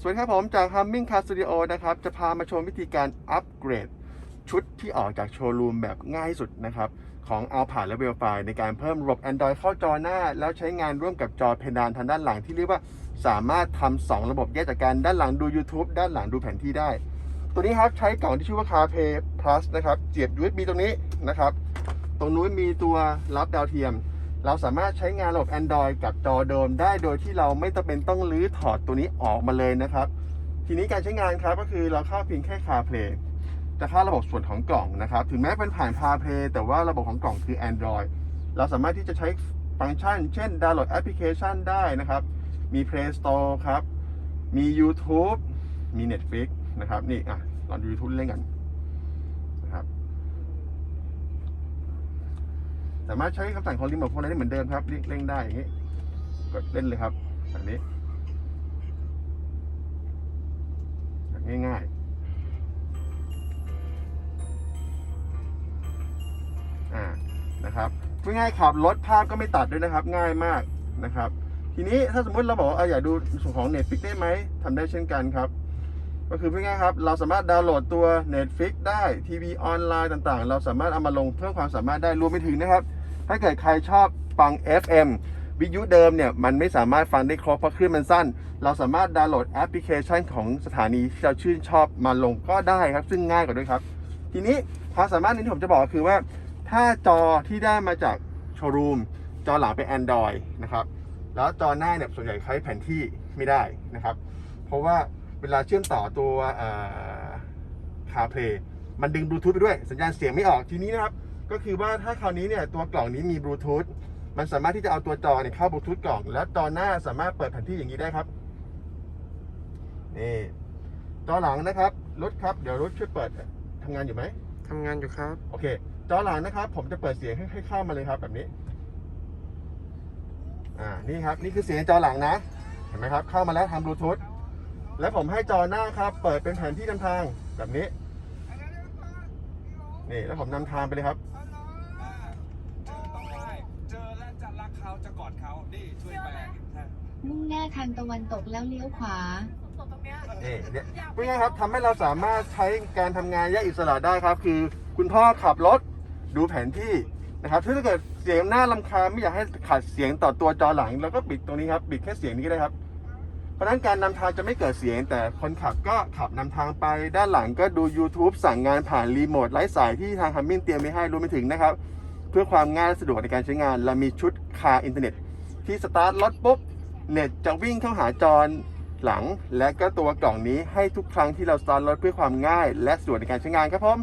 สวัสดีครับผมจาก Humming Car Studio นะครับ จะพามาชมวิธีการอัปเกรด ชุดที่ออกจากโชว์รูมแบบง่ายสุดนะครับ ของ Alpha และ w e l f i ในการเพิ่มระบบ Android เข้าจอหน้า แล้วใช้งานร่วมกับจอเพดานทางด้านหลังที่เรียกว่าสามารถทำสองระบบแยกจากกันด้านหลังดู YouTube ด้านหลังดูแผนที่ได้ ตัวนี้ครับใช้กล่องที่ชื่อว่า CarPlay Plus นะครับเสียบ USB ตรงนี้นะครับ ตรงนู้นมีตัวรับดาวเทียม เราสามารถใช้งานระบบ Android กับจอเดิมได้โดยที่เราไม่จำเป็นต้องรื้อถอดตัวนี้ออกมาเลยนะครับ ทีนี้การใช้งานครับก็คือเราเข้าเพียงแค่ CarPlay จะเข้าระบบส่วนของกล่องนะครับ ถึงแม้เป็นผ่าน CarPlay แต่ว่าระบบของกล่องคือ Android เราสามารถที่จะใช้ฟังก์ชัน เช่นดาวน์โหลดแอปพลิเคชันได้นะครับ มี Play Store ครับ มี YouTube มี Netflix นะครับ นี่อะลองดู YouTube เล่นกันนะครับ สามารถใช้คำสั่งของรีโมทพวกนั้นได้เหมือนเดิมครับเร่งได้อย่างนี้กดเล่นเลยครับแบบนี้แบบง่ายๆ อ่า นะครับง่ายๆขับรถภาพก็ไม่ตัดด้วยนะครับ ง่ายมากนะครับ ทีนี้ถ้าสมมติเราบอกว่าเอาอยากดูส่วนของ Netflix ได้ไหมทำได้เช่นกันครับ ก็คือพูดง่ายๆครับ เราสามารถดาวน์โหลดตัว Netflix ได้ทีวีออนไลน์ต่างๆ เราสามารถเอามาลงเพิ่มความสามารถได้รวมไปถึงนะครับ ถ้าเกิดใครชอบฟัง FM วิทยุเดิมเนี่ยมันไม่สามารถฟังได้ครบเพราะคลื่นมันสั้น เราสามารถดาวน์โหลดแอปพลิเคชันของสถานีที่เราชื่นชอบมาลงก็ได้ครับ ซึ่งง่ายกว่าด้วยครับ ทีนี้ความสามารถนึงที่ผมจะบอกก็คือว่า ถ้าจอที่ได้มาจากโชว์รูมจอหลังเป็น Android นะครับแล้วจอหน้าเนี่ยส่วนใหญ่ใช้แผนที่ไม่ได้นะครับ เพราะว่า เวลาเชื่อมต่อตัวคาเพลย์มันดึงบลูทูธไปด้วย สัญญาณเสียงไม่ออกทีนี้นะครับ ก็คือว่าถ้าคราวนี้เนี่ยตัวกล่องนี้มีบลูทูธมันสามารถที่จะเอาตัวจอเนี่ยเข้าบลูทูธกล่อง และจอหน้าสามารถเปิดแผนที่อย่างนี้ได้ครับนี่จอหลังนะครับรถครับเดี๋ยวรถช่วยเปิดทำงานอยู่ไหมทำงานอยู่ครับ โอเคจอหลังนะครับ ผมจะเปิดเสียงให้ให้เข้ามาเลยครับ แบบนี้ อ่านี่ครับ นี่คือเสียงจอหลังนะ เห็นไหมครับ เข้ามาแล้วทำบลูทูธ แล้วผมให้จอหน้าครับ เปิดเป็นแผนที่นำทางแบบนี้ นี่แล้วผมนำทางไปเลยครับเจอต้องไหว้เจอและจะรักเขาจะกอดเขานี่ช่วยแปลใช่มุ่งหน้าทางตะวันตกแล้วเลี้ยวขวานี่เนี่ยพูดง่ายๆครับทำให้เราสามารถใช้การทำงานแยกอิสระได้ครับ คือคุณพ่อขับรถดูแผนที่นะครับถ้าเกิดเสียงหน้าลำคาญไม่อยากให้ขัดเสียงต่อตัวจอหลังเราก็ปิดตรงนี้ครับปิดแค่เสียงนี้ก็ได้ครับ เพราะนั้นการนำทางจะไม่เกิดเสียง แต่คนขับก็ขับนำทางไป ด้านหลังก็ดู YouTube สั่งงานผ่านรีโมทไร้สายที่ทางฮัมมินเตรียมไว้ให้รวมไปถึงนะครับ เพื่อความง่ายและสะดวกในการใช้งาน เรามีชุดคาอินเทอร์เน็ต ที่สตาร์ทรถปุ๊บ เน็ตจะวิ่งเข้าหาจอหลัง และก็ตัวกล่องนี้ให้ทุกครั้งที่เราสตาร์ทรถเพื่อความง่าย และสะดวกในการใช้งานครับผม